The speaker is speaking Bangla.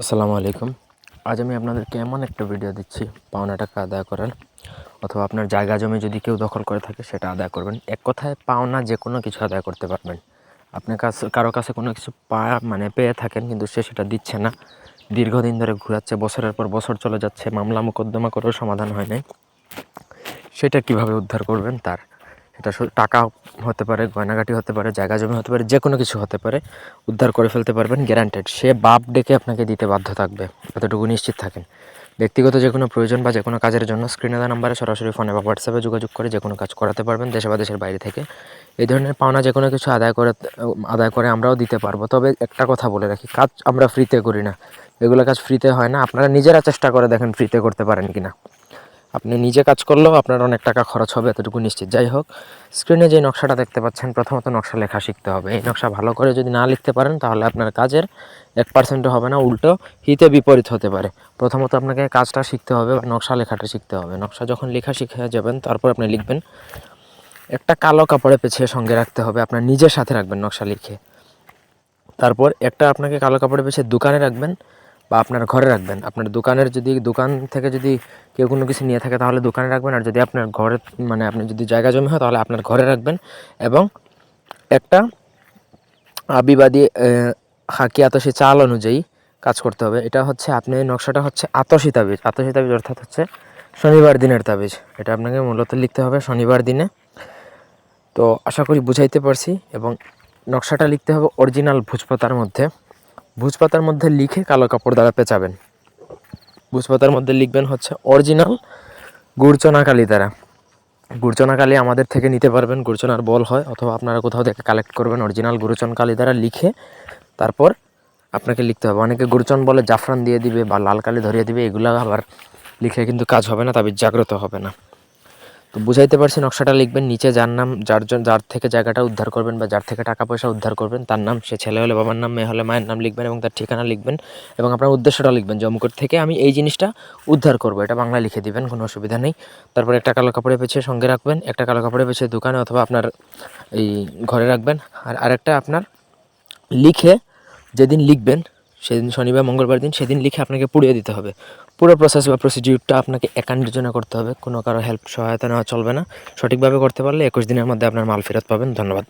আসসালামু আলাইকুম। আজ আমি আপনাদেরকে এমন একটা ভিডিও দিচ্ছি পাওনা টাকা আদায় করার? অথবা আপনার জায়গা জমি যদি কেউ দখল করে থাকে, সেটা আদায় করবেন। এক কথায় পাওনা যে কোনো কিছু আদায় করতে পারবেন। আপনার কাছে, কারও কাছে কোনো কিছু পা মানে পেয়ে থাকেন, কিন্তু সে সেটা দিচ্ছে না। দীর্ঘদিন ধরে ঘুরাচ্ছে, বছরের পর বছর চলে যাচ্ছে মামলা মোকদ্দমা করেও সমাধান হয় নাই। সেটা কীভাবে উদ্ধার করবেন তার? এটা টাকা হতে পারে গয়নাঘাটি হতে পারে, জায়গা জমি হতে পারে যে কোনো কিছু হতে পারে, উদ্ধার করে ফেলতে পারবেন গ্যারান্টেড সে বাপ ডেকে আপনাকে দিতে বাধ্য থাকবে। এতটুকু নিশ্চিত থাকেন। ব্যক্তিগত যে কোনো প্রয়োজন বা যে কোনো কাজের জন্য স্ক্রিনে দেওয়া নাম্বারে সরাসরি ফোনে বা হোয়াটসঅ্যাপে যোগাযোগ করে যে কোনো কাজ করাতে পারবেন দেশে বা দেশের বাইরে থেকে। এই ধরনের পাওনা যে কোনো কিছু আদায় করে আদায় করে আমরাও দিতে পারব। তবে একটা কথা বলে রাখি, কাজ আমরা ফ্রিতে করি না। এগুলো কাজ ফ্রিতে হয় না। আপনারা নিজেরা চেষ্টা করে দেখেন ফ্রিতে করতে পারেন কিনা। আপনি নিজে কাজ করলেও আপনার অনেক টাকা খরচ হবে, এতটুকু নিশ্চিত। যাই হোক স্ক্রিনে যে নকশাটা দেখতে পাচ্ছেন, প্রথমত নকশা লেখা শিখতে হবে। এই নকশা ভালো করে যদি না লিখতে পারেন, তাহলে আপনার কাজের এক পার্সেন্টও হবে না, উল্টো হিতে বিপরীত হতে পারে। প্রথমত আপনাকে কাজটা শিখতে হবে বা নকশা লেখাটা শিখতে হবে। নকশা যখন লেখা শিখে যাবেন, তারপর আপনি লিখবেন। একটা কালো কাপড়ে পেছিয়ে সঙ্গে রাখতে হবে, আপনার নিজের সাথে রাখবেন নকশা লিখে। তারপর একটা আপনাকে কালো কাপড়ে পেছিয়ে দোকানে রাখবেন। বা আপনার ঘরে রাখবেন। আপনার দোকানের যদি, দোকান থেকে যদি কেউ কোনো কিছু নিয়ে থাকে তাহলে দোকানে রাখবেন। আর যদি আপনার ঘরে মানে আপনি যদি জায়গা জমি হয় তাহলে আপনার ঘরে রাখবেন। এবং একটা আবিবাদী হাকি আতসী চাল অনুযায়ী কাজ করতে হবে। এটা হচ্ছে, আপনি নকশাটা হচ্ছে আতসী তাবিজ। আতসী তাবিজ অর্থাৎ হচ্ছে শনিবার দিনের তাবিজ। এটা আপনাকে মূলত লিখতে হবে শনিবার দিনে। তো আশা করি বুঝাইতে পারছি। এবং নকশাটা লিখতে হবে অরিজিনাল ভোজপাতার মধ্যে। ভোজপাতার মধ্যে লিখে কালো কাপড় দ্বারা পেঁচাবেন। ভোজপাতার মধ্যে লিখবেন হচ্ছে অরিজিনাল গুড়চনা কালি দ্বারা। গুড়চনা কালি আমাদের থেকে নিতে পারবেন গুড়চনার বল হয়, অথবা আপনারা কোথাও থেকে কালেক্ট করবেন অরিজিনাল গুরুচন কালি দ্বারা লিখে তারপর আপনাকে লিখতে হবে। অনেকে গুরুচন বলে জাফরান দিয়ে দিবে বা লাল কালি ধরিয়ে দিবে, এগুলো আবার লিখে কিন্তু কাজ হবে না তবে জাগ্রত হবে না। তো বুঝাইতে পারছি নকশাটা লিখবেন, নিচে যার নাম, যার যার থেকে জায়গাটা উদ্ধার করবেন বা যার থেকে টাকা পয়সা উদ্ধার করবেন, তার নাম, সে ছেলে হলে, বাবার নাম, মেয়ে হলে, মায়ের নাম লিখবেন এবং তার ঠিকানা লিখবেন এবং আপনার উদ্দেশ্যটা লিখবেন যে অমুকের থেকে আমি এই জিনিসটা উদ্ধার করব, এটা বাংলায় লিখে দিবেন, কোনো অসুবিধা নেই। তারপর একটা কালো কাপড়ে পেছিয়ে সঙ্গে রাখবেন, একটা কালো কাপড়ে পেছিয়ে দোকানে অথবা আপনার এই ঘরে রাখবেন, আর আরেকটা আপনার লিখে যেদিন লিখবেন সেদিন শনিবার মঙ্গলবার দিন সেদিন লিখে আপনাকে পুড়িয়ে দিতে হবে। পুরো প্রসেস বা প্রসিডিউরটা আপনাকে একান্তের জন্য করতে হবে। কোনো কারও হেল্প সহায়তা নেওয়া চলবে না। সঠিকভাবে করতে পারলে একুশ দিনের মধ্যে আপনার মাল ফেরত পাবেন। ধন্যবাদ।